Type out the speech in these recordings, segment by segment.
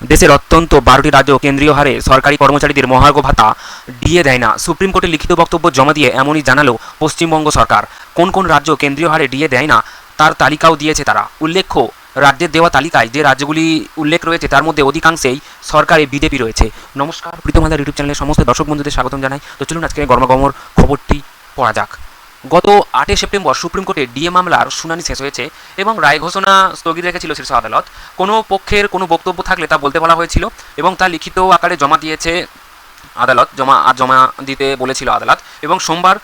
দেশের অত্যন্ত বারোটি রাজ্য কেন্দ্রীয় হারে সরকারি কর্মচারীদের মহার্ঘ ভাতা দিয়ে দেয় না। সুপ্রিম কোর্টে লিখিত বক্তব্য জমা দিয়ে এমনই জানালো পশ্চিমবঙ্গ সরকার। কোন কোন রাজ্য কেন্দ্রীয় হারে দিয়ে দেয় না, তার তালিকাও দিয়েছে তারা। উল্লেখ্য, রাজ্যের দেওয়া তালিকায় যে রাজ্যগুলি উল্লেখ রয়েছে, তার মধ্যে অধিকাংশেই সরকারে বিজেপি রয়েছে। নমস্কার প্রীতম হাজার ইউটিউব চ্যানেলের সমস্ত দর্শক বন্ধুদের স্বাগতম জানাই। তো চলুন আজকে গরমাগমর খবরটি পড়া যাক। গত আটই সেপ্টেম্বর সুপ্রিম কোর্টে ডিএ মামলার শুনানি শেষ হয়েছে এবং রায় ঘোষণা স্থগিত রেখেছিল শীর্ষ আদালত। কোনো পক্ষের কোনো বক্তব্য থাকলে তা বলতে বলা হয়েছিল এবং তা লিখিত আকারে জমা দিয়েছে আদালত, জমা, আজ জমা দিতে বলেছিল আদালত এবং সোমবার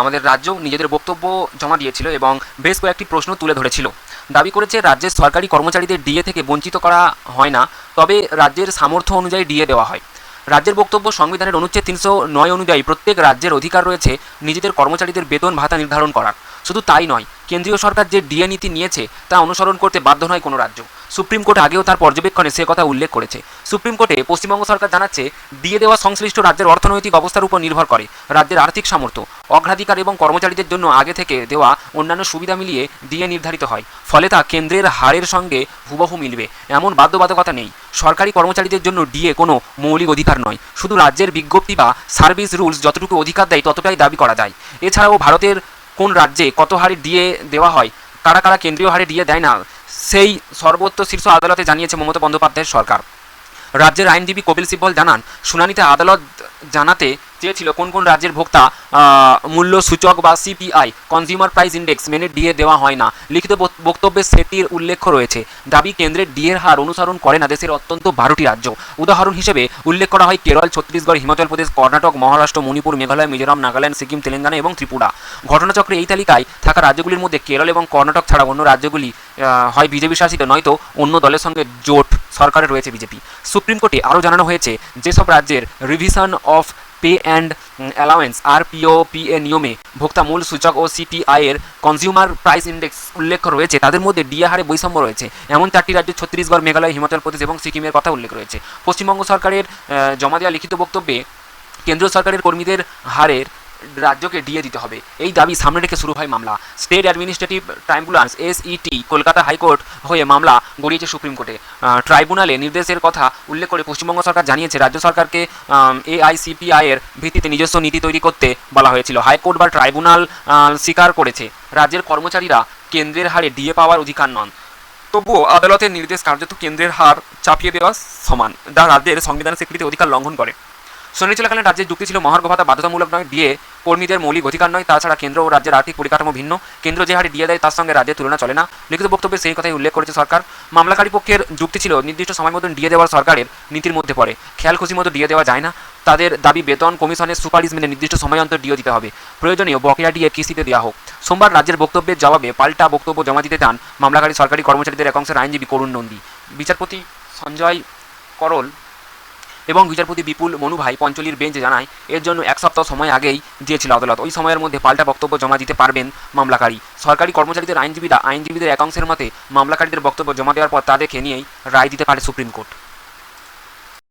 আমাদের রাজ্য নিজেদের বক্তব্য জমা দিয়েছিল এবং বেশ কয়েকটি প্রশ্ন তুলে ধরেছিল। দাবি করেছে রাজ্যের সরকারি কর্মচারীদের ডিএ থেকে বঞ্চিত করা হয় না, তবে রাজ্যের সামর্থ্য অনুযায়ী ডিএ দেওয়া হয়। রাজ্যের বক্তব্য সংবিধানের অনুচ্ছেদ তিনশো নয় অনুযায়ী প্রত্যেক রাজ্যের অধিকার রয়েছে নিজেদের কর্মচারীদের বেতন ভাতা নির্ধারণ করার। শুধু তাই নয় কেন্দ্রীয় সরকার যে ডিএ নীতি নিয়েছে তা অনুসরণ করতে বাধ্য নয় কোনো রাজ্য। সুপ্রিম কোর্ট আগেও তার পর্যবেক্ষণে সে কথা উল্লেখ করেছে। সুপ্রিম কোর্টে পশ্চিমবঙ্গ সরকার জানাচ্ছে দিয়ে দেওয়া সংশ্লিষ্ট রাজ্যের অর্থনৈতিক অবস্থার উপর নির্ভর করে, রাজ্যের আর্থিক সামর্থ্য, অগ্রাধিকার এবং কর্মচারীদের জন্য আগে থেকে দেওয়া অন্যান্য সুবিধা মিলিয়ে ডিএ নির্ধারিত হয়। ফলে তা কেন্দ্রের হারের সঙ্গে হুবহু মিলবে, এমন বাধ্যবাধকতা নেই। সরকারি কর্মচারীদের জন্য ডিএ কোনো মৌলিক অধিকার নয়, শুধু রাজ্যের বিজ্ঞপ্তি বা সার্ভিস রুলস যতটুকু অধিকার দেয় ততটাই দাবি করা যায়। এছাড়াও ভারতের কোন রাজ্যে কত হারে দিয়ে দেওয়া হয়, কারা কারা কেন্দ্রীয় হারে দিয়ে দেয় না, সেই সর্বোচ্চ শীর্ষ আদালতে জানিয়েছে মমতা বন্দ্যোপাধ্যায়ের সরকার। রাজ্যের আইনজীবী কপিল সিব্বল জানান, শুনানিতে আদালত জানাতে চেয়েছিল কোন কোন রাজ্যের ভোক্তা মূল্য সূচক বা সিপিআই কনজিউমার প্রাইস ইন্ডেক্স মেনে ডিএ দেওয়া হয় না। লিখিত বক- বক্তব্যে সেটির উল্লেখ রয়েছে। দাবি কেন্দ্রের ডিএর হার অনুসরণ করে না দেশের অত্যন্ত বারোটি রাজ্য। উদাহরণ হিসেবে উল্লেখ করা হয় কেরল, ছত্তিশগড়, হিমাচল প্রদেশ, কর্ণাটক, মহারাষ্ট্র, মণিপুর, মেঘালয়, মিজোরাম, নাগাল্যান্ড, সিকিম, তেলেঙ্গানা এবং ত্রিপুরা। ঘটনাচক্রে এই তালিকায় থাকা রাজ্যগুলির মধ্যে কেরল এবং কর্ণাটক ছাড়া অন্য রাজ্যগুলি হয় বিজেপি শাসিত, নয়তো অন্য দলের সঙ্গে জোট সরকারে রয়েছে বিজেপি। সুপ্রিম কোর্টে আরও জানানো হয়েছে, যেসব রাজ্যের revision of pay and allowance আর পিওপিএ নিয়মে ভোক্তা মূল সূচক ও সিপিআই এর কনজিউমার প্রাইস ইন্ডেক্স উল্লেখ রয়েছে। তাদের মধ্যে ডিএ হারে বৈষম্য রয়েছে। এমন চারটি রাজ্য ছত্তিশগড় মেঘালয়, হিমাচল প্রদেশ এবং সিকিমের কথা উল্লেখ রয়েছে। পশ্চিমবঙ্গ সরকারের জমা দেওয়া লিখিত বক্তব্যে কেন্দ্রীয় সরকারের কর্মীদের হারের রাজ্যকে ডিএ দিতে হবে। এই দাবি সামনে রেখে শুরু হয় মামলা। State administrative tribunal, SET, Kolkata high court হয়ে মামলা গড়িয়েছে সুপ্রিম কোর্টে। ট্রাইব্যুনালে নির্দেশের কথা উল্লেখ করে পশ্চিমবঙ্গ সরকার জানিয়েছে, রাজ্য সরকারকে এআইসিপিআই এর ভিত্তিতে নিজস্ব নীতি তৈরি করতে বলা হয়েছিল। হাইকোর্ট বা ট্রাইব্যুনাল স্বীকার করেছে। রাজ্যের কর্মচারীরা কেন্দ্রের হারে ডিএ পাওয়ার অধিকার নন। তবুও আদালতের নির্দেশ কার্যত কেন্দ্রের হার চাপিয়ে দেওয়া সমান। যা রাজ্যের সংবিধানের স্বীকৃতি অধিকার লঙ্ঘন করে। শুনানি চলাকালীন রাজ্যের যুক্তি ছিল মহার্ঘ ভাতা বাধ্যতামূলক নয় ডিএ কর্মীদের মৌলিক অধিকার নয়, তাছাড়া কেন্দ্র ও রাজ্যের আর্থিক পরিকাঠামো ভিন্ন। কেন্দ্র যে হারে ডিএ দেয়, তার সঙ্গে রাজ্যের তুলনা চলে না। লিখিত বক্তব্যে সেই কথাই উল্লেখ করেছে সরকার। মামলাকারী পক্ষের যুক্তি ছিল, নির্দিষ্ট সময় মতন ডিএ দেওয়ার সরকারের নীতির মধ্যে পড়ে। খেয়াল খুশি মতো ডিএ দেওয়া যায় না। তাদের দাবি বেতন কমিশনের সুপারিশ মেনে নির্দিষ্ট সময় অন্তর ডিও দিতে হবে। প্রয়োজনীয় বকেয়া ডিএ কিস্তিতে দেওয়া হোক। সোমবার রাজ্যের বক্তব্যের জবাবে পাল্টা বক্তব্য জমা দিতে চান মামলাকারী সরকারি কর্মচারীদের একাংশের আইনজীবী করুণ নন্দী। বিচারপতি সঞ্জয় করল এবং বিচারপতি বিপুল মনুভাই পঞ্চলির বেঞ্চ জানায়, এর জন্য এক সপ্তাহ সময় আগেই দিয়েছিল আদালত। ওই সময়ের মধ্যে পাল্টা বক্তব্য জমা দিতে পারবেন মামলাকারী। সরকারি কর্মচারীদের আইনজীবীরা আইনজীবীদের একাংশের মতে মামলাকারীদের বক্তব্য জমা দেওয়ার পর তা দেখে নিয়েই রায় দিতে পারে সুপ্রিম কোর্ট।